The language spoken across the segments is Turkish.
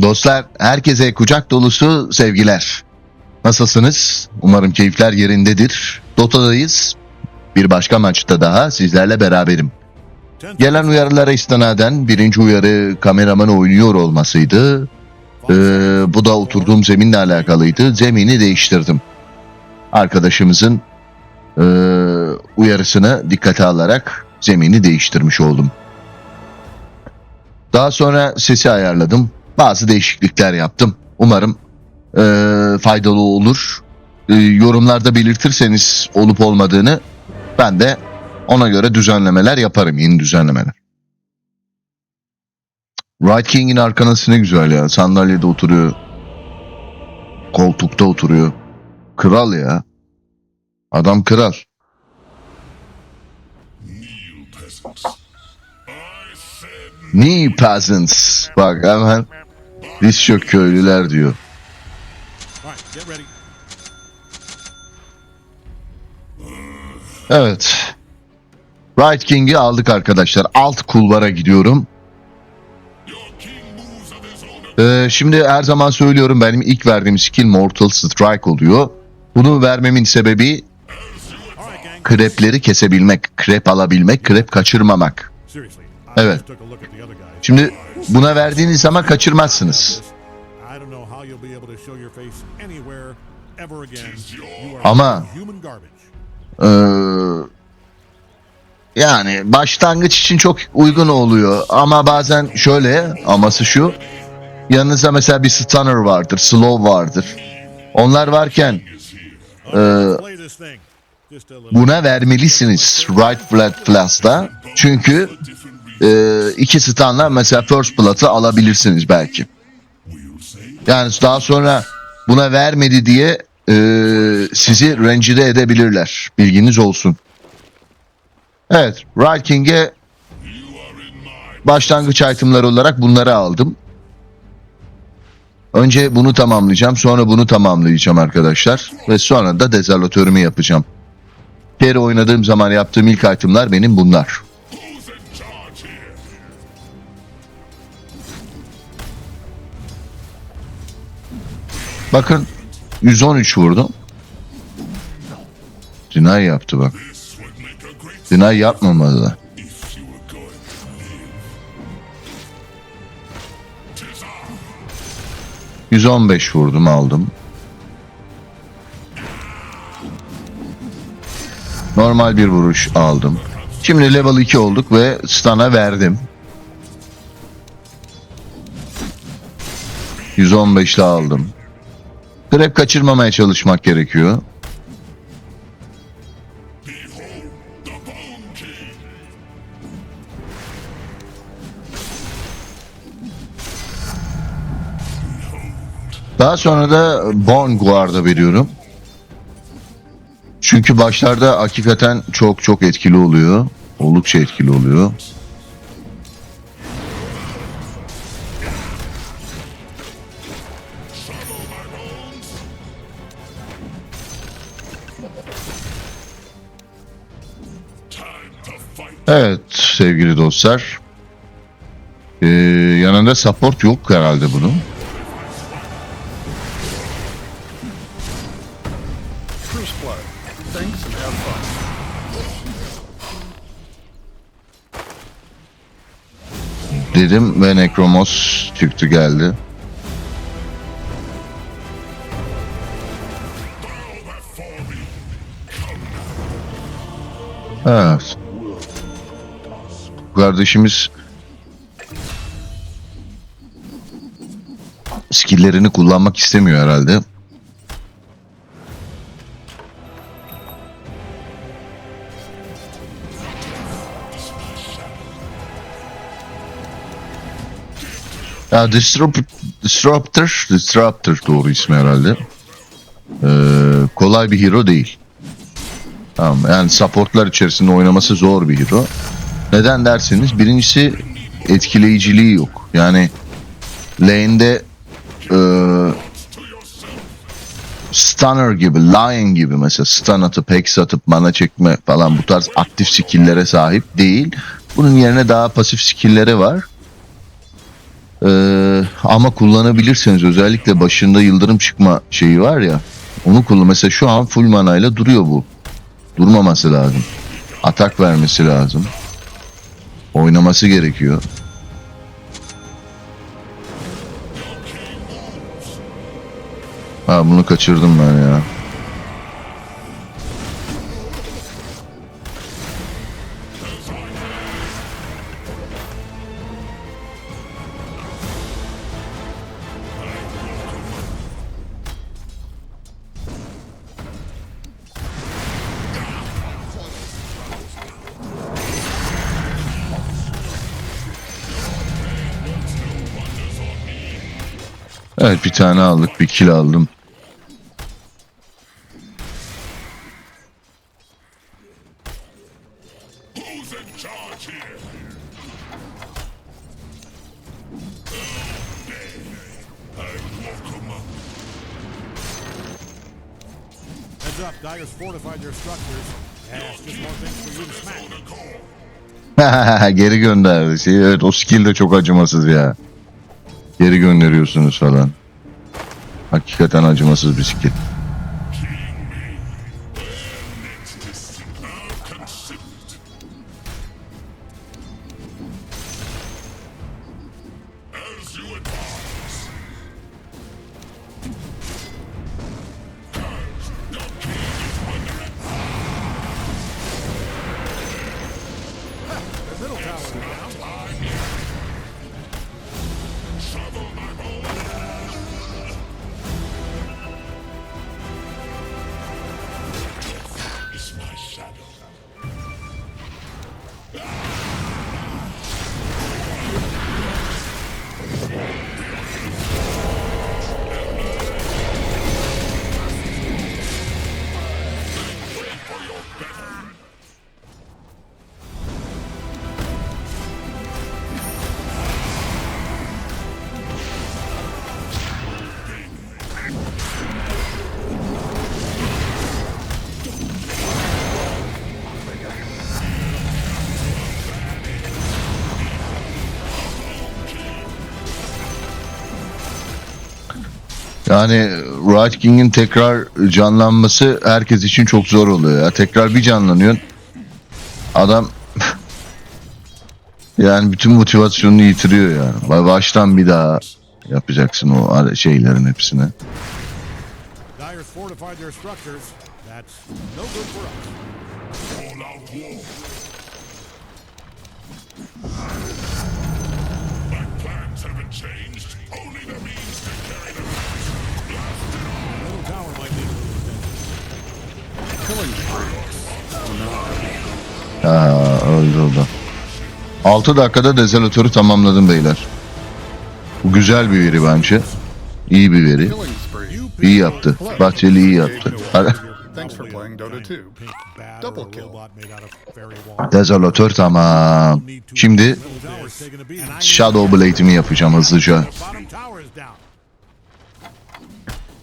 Dostlar herkese kucak dolusu sevgiler. Nasılsınız? Umarım keyifler yerindedir. Dota'dayız. Bir başka maçta daha sizlerle beraberim. Gelen uyarılara istinaden birinci uyarı kameraman oynuyor olmasıydı. Ee, bu da oturduğum zeminle alakalıydı. Zemini değiştirdim. Arkadaşımızın ee, uyarısını dikkate alarak zemini değiştirmiş oldum. Daha sonra sesi ayarladım. Bazı değişiklikler yaptım. Umarım ee, faydalı olur. Ee, yorumlarda belirtirseniz olup olmadığını ben de ona göre düzenlemeler yaparım. Yeni düzenlemeler. Right King'in arkanası ne güzel ya. Sandalyede oturuyor. Koltukta oturuyor. Kral ya. Adam kral. Knee peasants. Bak hemen çök köylüler diyor. Evet. Right King'i aldık arkadaşlar. Alt kulvara gidiyorum. Ee, şimdi her zaman söylüyorum benim ilk verdiğim skill Mortal Strike oluyor. Bunu vermemin sebebi krepleri kesebilmek, krep alabilmek, krep kaçırmamak. Evet. Şimdi buna verdiğiniz zaman kaçırmazsınız. Ama-. Ee, yani başlangıç için çok uygun oluyor. Ama bazen şöyle aması şu yanınızda mesela bir stunner vardır slow vardır. Onlar varken e, buna vermelisiniz right flat flash'ta. Çünkü e, iki stunla mesela first blood'ı alabilirsiniz belki yani daha sonra buna vermedi diye e, sizi rencide edebilirler bilginiz olsun Evet, Right King'e başlangıç itemler olarak bunları aldım. Önce bunu tamamlayacağım, sonra bunu tamamlayacağım arkadaşlar. Ve sonra da dezalatörümü yapacağım. Kere oynadığım zaman yaptığım ilk itemler benim bunlar. Bakın 113 vurdum. Deny yaptı bak. Deny yapmamalı. ...115 vurdum aldım. Normal bir vuruş aldım. Şimdi level 2 olduk ve stun'a verdim. 115'le aldım. Grab kaçırmamaya çalışmak gerekiyor. Daha sonra da Born Guard'a veriyorum. Çünkü başlarda hakikaten çok çok etkili oluyor. Oldukça etkili oluyor. Evet sevgili dostlar. Ee, yanında support yok herhalde bunun. Dedim ve Necromos çıktı geldi. Evet. Kardeşimiz skilllerini kullanmak istemiyor herhalde. Ya Disrupt, Disruptor, Disruptor doğru ismi herhalde. Ee, kolay bir hero değil. Tamam yani supportlar içerisinde oynaması zor bir hero. Neden derseniz birincisi etkileyiciliği yok. Yani lane'de e, Stunner gibi, Lion gibi mesela stun atıp, hex atıp, mana çekme falan bu tarz aktif skill'lere sahip değil. Bunun yerine daha pasif skill'leri var. Ee, Ama kullanabilirseniz özellikle başında yıldırım çıkma şeyi var ya. Onu kullan. Mesela şu an full manayla duruyor bu. Durmaması lazım. Atak vermesi lazım. Oynaması gerekiyor. Ha bunu kaçırdım ben ya. Evet bir tane aldık bir kill aldım. Geri gönderdi. Şey, evet o skill de çok acımasız ya. Geri gönderiyorsunuz falan. Hakikaten acımasız bir Yani Riot King'in tekrar canlanması herkes için çok zor oluyor ya. Tekrar bir canlanıyor. Adam yani bütün motivasyonunu yitiriyor yani. Ba- Baştan bir daha yapacaksın o şeylerin hepsini. Us. Plans haven't changed. Only the means can carry them out. Attention. Killing spree. Aa, öldü o da. 6 dakikada dezelatörü tamamladım beyler. Bu güzel bir veri bence. İyi bir veri. İyi yaptı. Bahçeli iyi yaptı. Thanks for playing Dota 2. Double kill. Dezolatör tamam. Şimdi Shadow Blade'imi yapacağım hızlıca.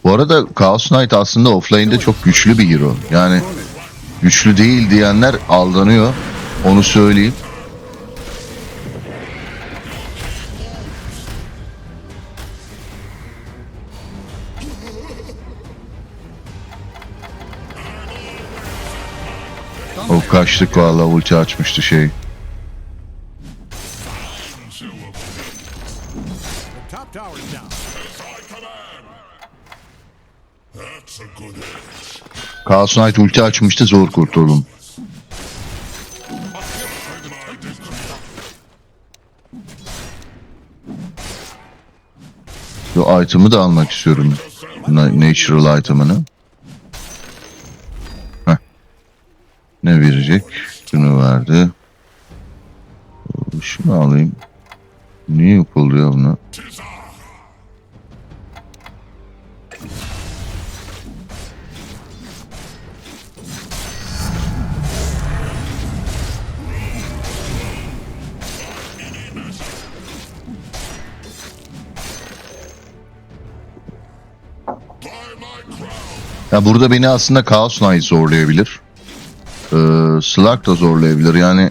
Bu arada Chaos Knight aslında offlane'de çok güçlü bir hero. Yani güçlü değil diyenler aldanıyor. Onu söyleyeyim. O kaçtık valla ulti açmıştı şey. Chaos Knight ulti açmıştı zor kurtuldum. Şu item'ı da almak istiyorum. Na- Natural item'ını. Ne verecek? Şunu verdi. Şunu alayım. Niye yok oluyor bunu? Ya burada beni aslında Chaos Knight zorlayabilir. Ee, Slug da zorlayabilir. Yani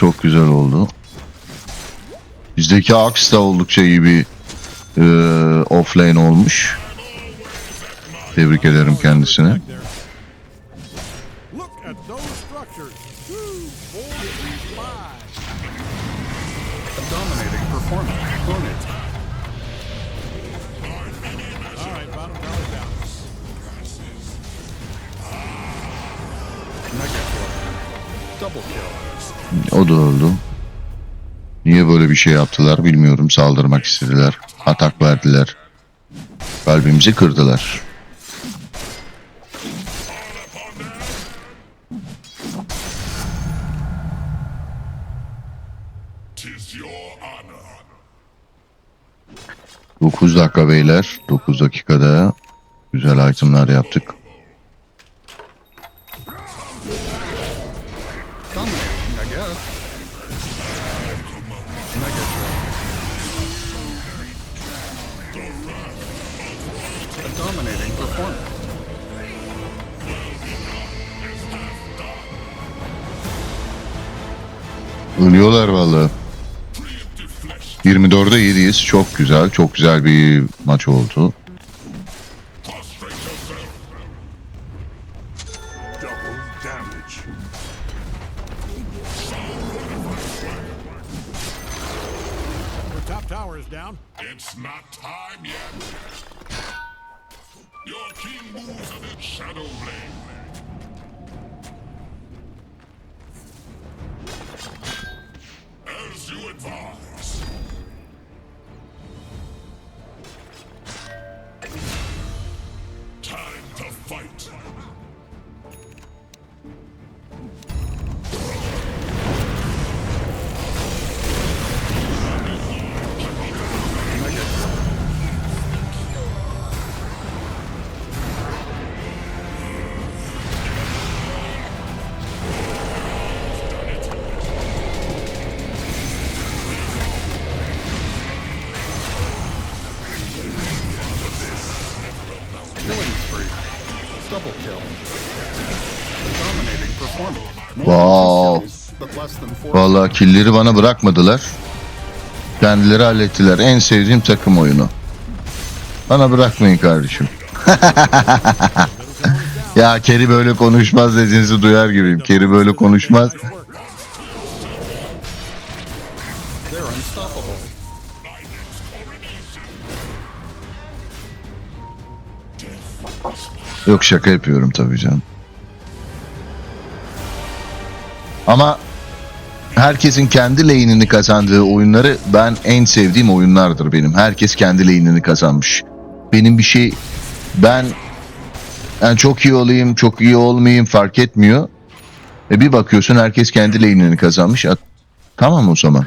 Çok güzel oldu. Bizdeki Axe da oldukça iyi bir e, offlane olmuş. Tebrik ederim kendisine. Kill. O da öldü. Niye böyle bir şey yaptılar bilmiyorum. Saldırmak istediler. Atak verdiler. Kalbimizi kırdılar. 9 dakika beyler. 9 dakikada güzel itemlar yaptık. Vallahi. 24'e 7'yiz. Çok güzel. Çok güzel bir maç oldu. Vallahi killeri bana bırakmadılar. Kendileri hallettiler. En sevdiğim takım oyunu. Bana bırakmayın kardeşim. ya Keri böyle konuşmaz dediğinizi duyar gibiyim. Keri böyle konuşmaz. Yok şaka yapıyorum tabii canım. Ama herkesin kendi lane'ini kazandığı oyunları ben en sevdiğim oyunlardır benim. Herkes kendi lane'ini kazanmış. Benim bir şey ben yani çok iyi olayım, çok iyi olmayayım fark etmiyor. E bir bakıyorsun herkes kendi lane'ini kazanmış. Tamam o zaman.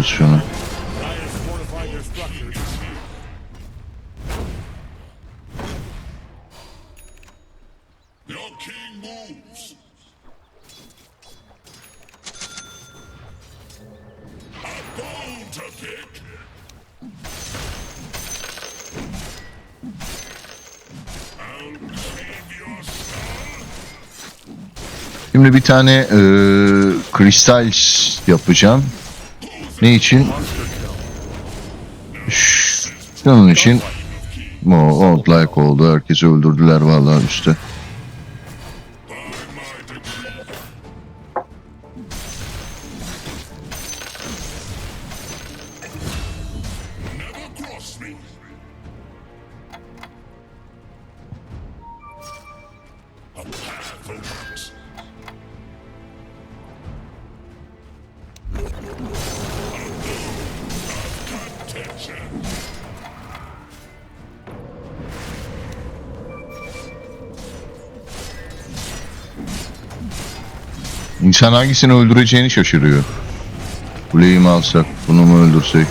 pozisyonu. Şimdi bir tane e, kristal yapacağım. Ne için? Şunun için o old like oldu. Herkesi öldürdüler vallahi üstte. Never İnsan hangisini öldüreceğini şaşırıyor. Kuleyi mi alsak, bunu mu öldürsek?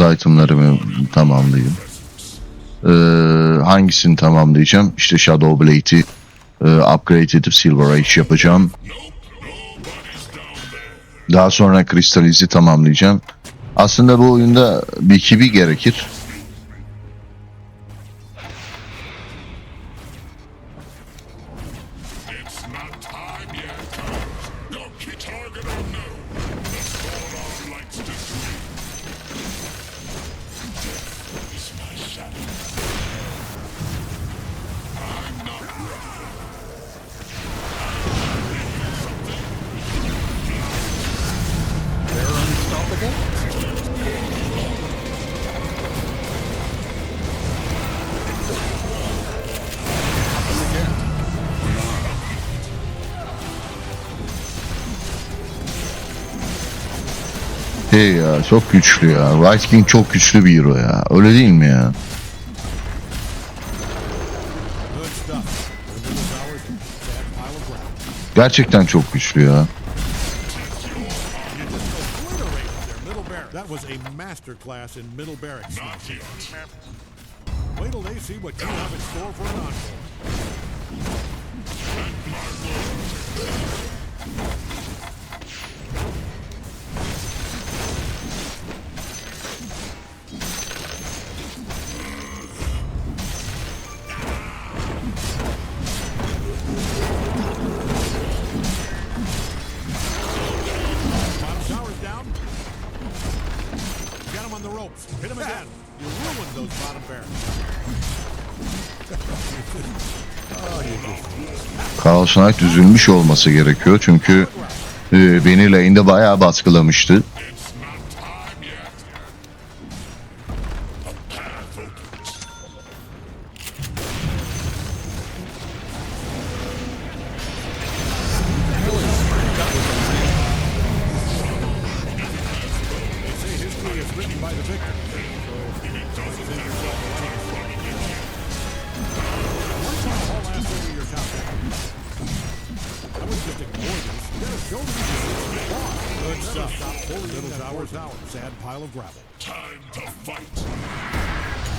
Bazı itemlarımı tamamlayayım. Ee, hangisini tamamlayacağım? İşte Shadow Blade'i e, upgrade edip Silver Age yapacağım. Daha sonra Crystaliz'i tamamlayacağım. Aslında bu oyunda bir kibi gerekir. Hey ya çok güçlü ya. White King çok güçlü bir hero ya. Öyle değil mi ya? Gerçekten çok güçlü ya. Wait till they see what you have in store for an. Chaos Knight üzülmüş olması gerekiyor çünkü e, beni lane'de bayağı baskılamıştı.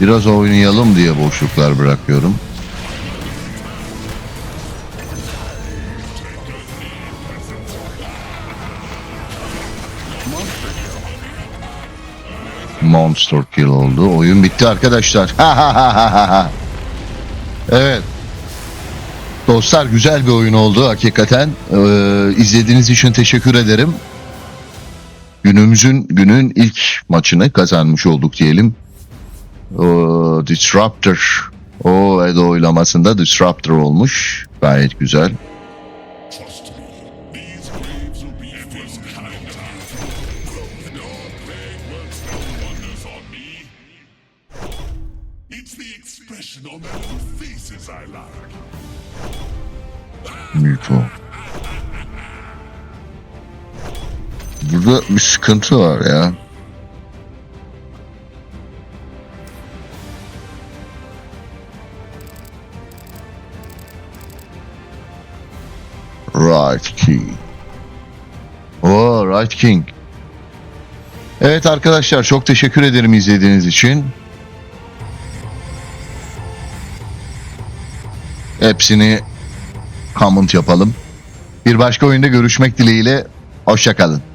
Biraz oynayalım diye boşluklar bırakıyorum. Monster kill. Oldu. Oyun bitti arkadaşlar. evet. Dostlar güzel bir oyun oldu hakikaten. Ee, izlediğiniz için teşekkür ederim. Günümüzün günün ilk maçını kazanmış olduk diyelim. O, Disruptor. O Edo oylamasında Disruptor olmuş. Gayet güzel. Trust Burada bir sıkıntı var ya. Right King. Oo, Right King. Evet arkadaşlar çok teşekkür ederim izlediğiniz için. Hepsini comment yapalım. Bir başka oyunda görüşmek dileğiyle. Hoşçakalın.